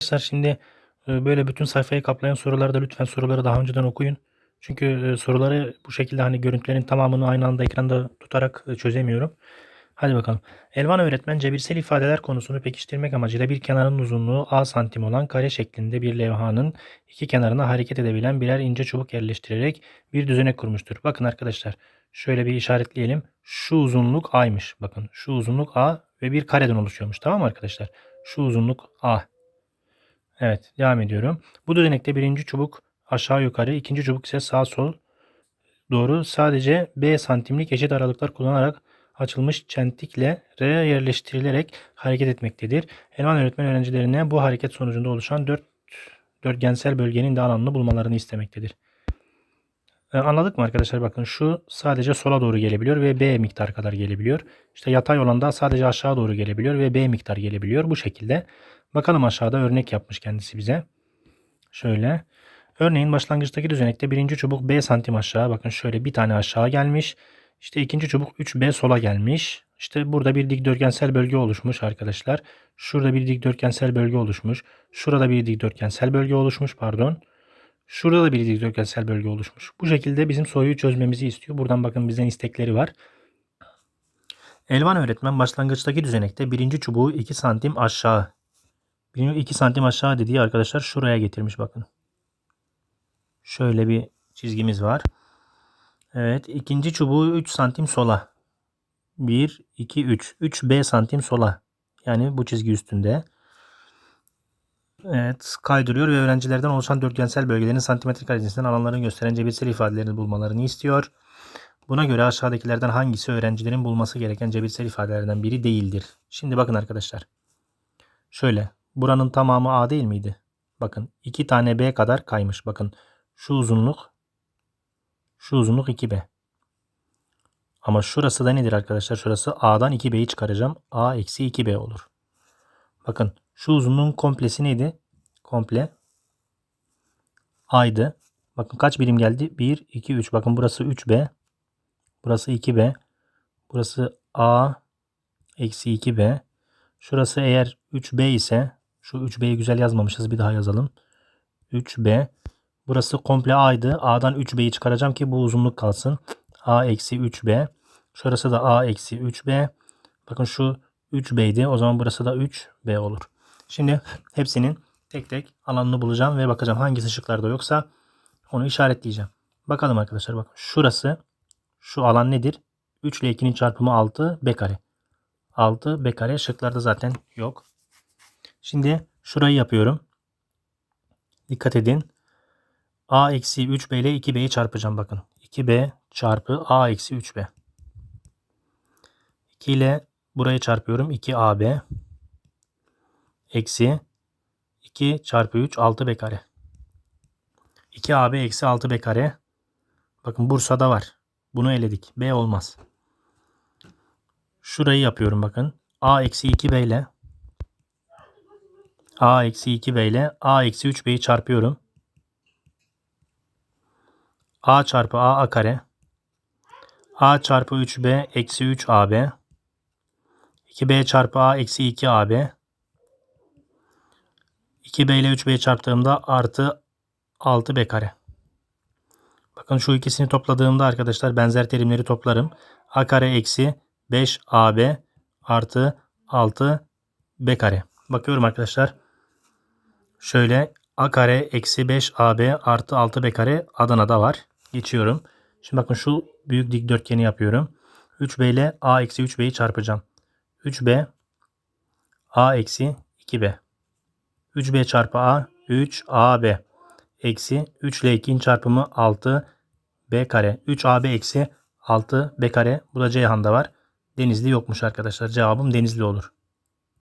Arkadaşlar şimdi e, böyle bütün sayfayı kaplayan soruları da lütfen soruları daha önceden okuyun. Çünkü e, soruları bu şekilde hani görüntülerin tamamını aynı anda ekranda tutarak e, çözemiyorum. Hadi bakalım. Elvan öğretmen cebirsel ifadeler konusunu pekiştirmek amacıyla bir kenarın uzunluğu a santim olan kare şeklinde bir levhanın iki kenarına hareket edebilen birer ince çubuk yerleştirerek bir düzenek kurmuştur. Bakın arkadaşlar şöyle bir işaretleyelim. Şu uzunluk a'ymış. Bakın şu uzunluk a ve bir kareden oluşuyormuş. Tamam mı arkadaşlar? Şu uzunluk a. Evet devam ediyorum. Bu düzenekte birinci çubuk aşağı yukarı, ikinci çubuk ise sağ sol doğru sadece B santimlik eşit aralıklar kullanarak açılmış çentikle R yerleştirilerek hareket etmektedir. Elvan öğretmen öğrencilerine bu hareket sonucunda oluşan dört dörtgensel bölgenin de alanını bulmalarını istemektedir. Ee, anladık mı arkadaşlar? Bakın şu sadece sola doğru gelebiliyor ve B miktar kadar gelebiliyor. İşte yatay olan da sadece aşağı doğru gelebiliyor ve B miktar gelebiliyor. Bu şekilde. Bakalım aşağıda örnek yapmış kendisi bize. Şöyle. Örneğin başlangıçtaki düzenekte birinci çubuk B santim aşağı. Bakın şöyle bir tane aşağı gelmiş. İşte ikinci çubuk 3B sola gelmiş. İşte burada bir dikdörtgensel bölge oluşmuş arkadaşlar. Şurada bir dikdörtgensel bölge oluşmuş. Şurada bir dikdörtgensel bölge oluşmuş pardon. Şurada da bir dikdörtgensel bölge oluşmuş. Bu şekilde bizim soruyu çözmemizi istiyor. Buradan bakın bizden istekleri var. Elvan öğretmen başlangıçtaki düzenekte birinci çubuğu 2 santim aşağı. 2 santim aşağı dediği arkadaşlar şuraya getirmiş bakın. Şöyle bir çizgimiz var. Evet ikinci çubuğu 3 santim sola. 1, 2, 3. 3B santim sola. Yani bu çizgi üstünde. Evet kaydırıyor ve öğrencilerden oluşan dörtgensel bölgelerin santimetre kare cinsinden alanlarını gösteren cebirsel ifadelerini bulmalarını istiyor. Buna göre aşağıdakilerden hangisi öğrencilerin bulması gereken cebirsel ifadelerden biri değildir? Şimdi bakın arkadaşlar. Şöyle buranın tamamı A değil miydi? Bakın 2 tane B kadar kaymış. Bakın şu uzunluk şu uzunluk 2B. Ama şurası da nedir arkadaşlar? Şurası A'dan 2B'yi çıkaracağım. A eksi 2B olur. Bakın şu uzunluğun komplesi neydi? Komple A'ydı. Bakın kaç birim geldi? 1, 2, 3. Bakın burası 3B. Burası 2B. Burası A eksi 2B. Şurası eğer 3B ise şu 3B'yi güzel yazmamışız. Bir daha yazalım. 3B. Burası komple A'ydı. A'dan 3B'yi çıkaracağım ki bu uzunluk kalsın. A eksi 3B. Şurası da A eksi 3B. Bakın şu 3B'ydi. O zaman burası da 3B olur. Şimdi hepsinin tek tek alanını bulacağım ve bakacağım hangisi şıklarda yoksa onu işaretleyeceğim. Bakalım arkadaşlar bakın. Şurası şu alan nedir? 3 ile 2'nin çarpımı 6 B kare. 6 B kare şıklarda zaten yok. Şimdi şurayı yapıyorum. Dikkat edin. A eksi 3B ile 2B'yi çarpacağım bakın. 2B çarpı A eksi 3B. 2 ile burayı çarpıyorum. 2AB eksi 2 çarpı 3 6B kare. 2AB eksi 6B kare. Bakın Bursa'da var. Bunu eledik. B olmaz. Şurayı yapıyorum bakın. A eksi 2B ile A eksi 2B ile A eksi 3B'yi çarpıyorum. A çarpı A A kare. A çarpı 3B eksi 3AB. 2B çarpı A eksi 2AB. 2B ile 3B'yi çarptığımda artı 6B kare. Bakın şu ikisini topladığımda arkadaşlar benzer terimleri toplarım. A kare eksi 5AB artı 6B kare. Bakıyorum arkadaşlar. Şöyle A kare eksi 5AB artı 6B kare Adana'da var. Geçiyorum. Şimdi bakın şu büyük dikdörtgeni yapıyorum. 3B ile A eksi 3B'yi çarpacağım. 3B A eksi 2B. 3B çarpı A 3AB eksi 3 ile 2'nin çarpımı 6B kare. 3AB eksi 6B kare. Bu da Ceyhan'da var. Denizli yokmuş arkadaşlar. Cevabım Denizli olur.